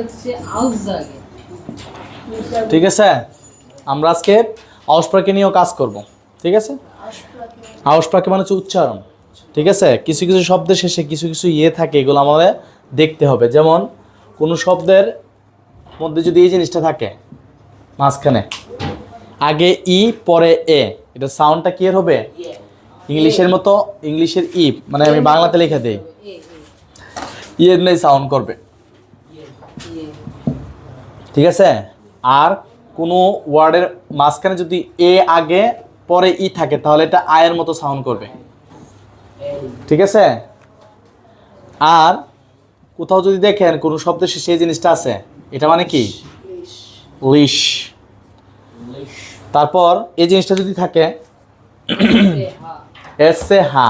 হচ্ছে ঠিক আছে? আমরা আজকে আউসপ্রাকে নিয়েও কাজ করব ঠিক আছে? আউসপ্রাকে মানে হচ্ছে উচ্চারণ ঠিক আছে? কিছু কিছু শব্দের শেষে কিছু কিছু ইয়ে থাকে এগুলো আমাদের দেখতে হবে। যেমন কোনো শব্দের মধ্যে যদি এই জিনিসটা থাকে মাঝখানে আগে ই পরে এ এটা সাউন্ডটা কি এর হবে ইংলিশের মতো ইংলিশের ই মানে আমি বাংলাতে লিখে দিই। ইয়ের নেই সাউন্ড করবে। ইয়ে ঠিক আছে? আর কোনো ওয়ার্ডের মাঝখানে যদি এ আগে, পরে ই থাকে, তাহলে এটা আয়ের মতো সাউন্ড করবে। ঠিক আছে? আর কোথাও যদি দেখেন কোনো শব্দের শেষে জিনিসটা আছে, এটা মানে কি? লিশ তারপর এই জিনিসটা যদি থাকে, এসে হা।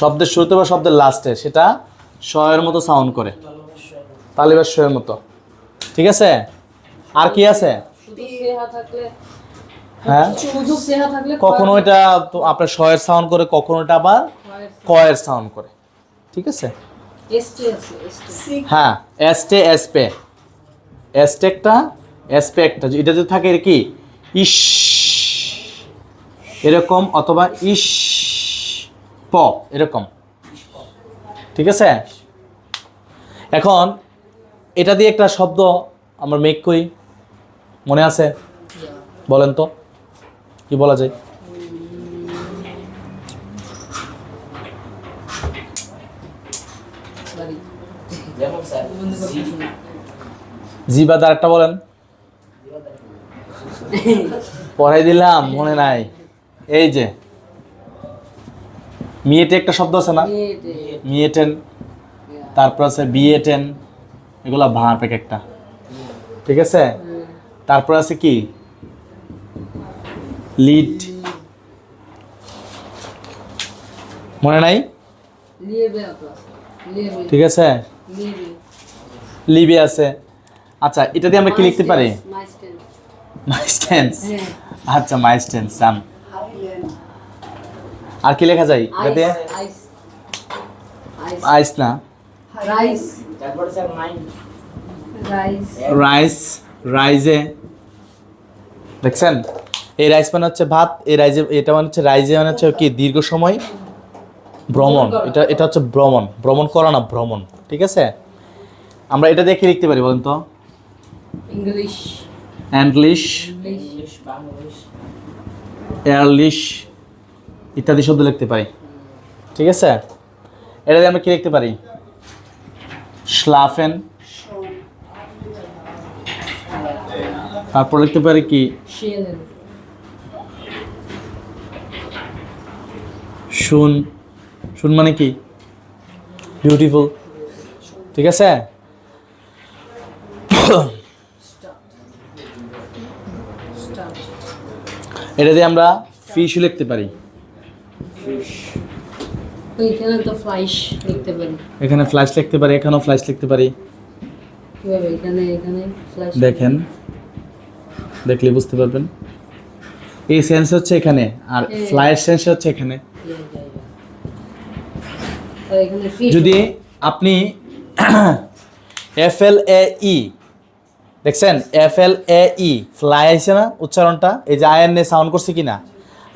শব্দের শুরুতে বা শব্দের লাস্টে, সেটা শয়ের মতো সাউন্ড করে। তালিবার শয়ের মতো। ঠিক আছে? আর কি আছে? হ্যাঁ? কখনো এটা আপনার শয়ের সাউন্ড করে কখনো এটা আবার কয়ের সাউন্ড করে। ঠিক আছে? হ্যাঁ এসটে এসপে এসটেকটা এসপে একটা এটা যদি থাকে এর কি? ইস। এরকম অথবা ইস প এরকম। ঠিক আছে? এখন এটা দিয়ে একটা শব্দ আমরা মেক করি। মনে আছে? বলেন তো। কি বলা যায়? জি বা আরেকটা বলেন। পড়াই দিলাম মনে নাই। এই যে। মিয়েটে একটা শব্দ আছে না? মিয়েটে। মিয়েটেন। তারপর আছে বিয়েটেন। এগুলা এক একটা ঠিক আছে? তারপর আছে কি? লিড মনে নাই? ঠিক আছে? লিবে আছে। আচ্ছা এটা দিয়ে আমরা কি লিখতে পারি? মাইস্টেন্স আচ্ছা মাইস্টেন্স সাম আর কি লেখা যায়? এটাতে আইস না? রাইস তারপরে স্যার মাইন্ড রাইস রাইস রাইজে দেখছেন? এই রাইস মানে হচ্ছে ভাত এই রাইজে এটা মানে হচ্ছে রাইজে মানে হচ্ছে কি? দীর্ঘ সময় ভ্রমণ। এটা এটা হচ্ছে ভ্রমণ। ভ্রমণ করা না ভ্রমণ। ঠিক আছে? আমরা এটা দেখে লিখতে পারি বলুন তো। ইংলিশ অ্যান্ডলিশ ইংলিশ ইংলিশ এয়ারলিশ ইত্যাদি শব্দ লিখতে পারি। ঠিক আছে? এটা দিয়ে আমরা কি লিখতে পারি? স্লাফেন তারপর লিখতে পারি কি? শুন। শুন মানে কি? বিউটিফুল ঠিক আছে? এটা দিয়ে আমরা ফিশও লিখতে পারি। ওইখানে তো ফ্লাইশ লিখতে পারি। এখানে ফ্ল্যাশ লিখতে পারি এখানেও ফ্ল্যাশ লিখতে পারি। কীভাবে? এখানে এখানে ফ্লাইশ দেখেন। দেখলে বুঝতে পারবেন। এই সেন্স হচ্ছে এখানে আর হ্যাঁ। ফ্লাইয়ের সেন্স হচ্ছে এখানে। এখানে যদি আপনি এফ এল এ ই দেখছেন? এফ এল এ ই ফ্লাই আছে না উচ্চারণটা? এই যে আয়ার নিয়ে সাউন্ড করছে কিনা?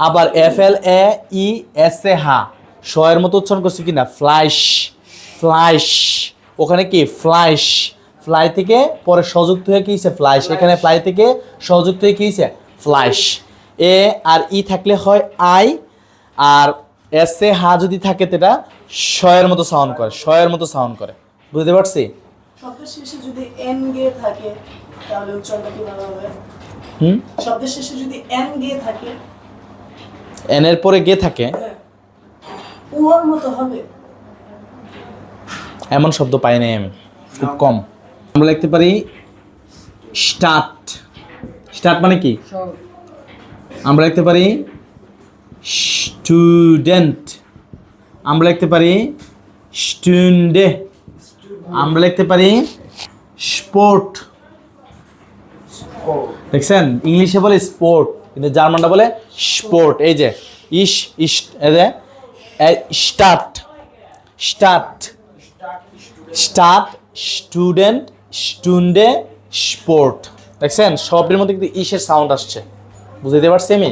আবার F L A E S A হা শয়ের মতো উচ্চারণ করছে কিনা ফ্লাইশ ফ্লাইশ ওখানে কি? ফ্লাইশ ফ্লাই থেকে পরে সযুক্ত হয়ে কি ফ্লাইশ এখানে ফ্লাই থেকে সযুক্ত হয়ে কি ফ্লাইশ এ আর ই থাকলে হয় আই আর এস এ হা যদি থাকে এটা শয়ের মতো সাউন্ড করে শয়ের মতো সাউন্ড করে। বুঝতে পারছি? শব্দের শেষে যদি এন গিয়ে থাকে তাহলে উচ্চারণটা কীভাবে হবে? হুম? শব্দের শেষে যদি এন গিয়ে থাকে এন এর পরে গে থাকে উহর মতো হবে। এমন শব্দ পাই নাই আমি, খুব কম। আমরা লিখতে পারি স্টার্ট। স্টার্ট মানে কি? আমরা লিখতে পারি স্টুডেন্ট। আমরা লিখতে পারি স্টুডে। আমরা লিখতে পারি স্পোর্ট। দেখছেন? ইংলিশে বলে স্পোর্ট, কিন্তু জার্মানটা বলে স্পোর্ট। এই যে, ইস ইস স্টার্ট। স্টার্ট। স্টার্ট স্টুডেন্ট স্টুন্ডে স্পোর্ট। দেখছেন? সবের মধ্যে কিন্তু ইসের সাউন্ড আসছে। বুঝতে পারছি আমি?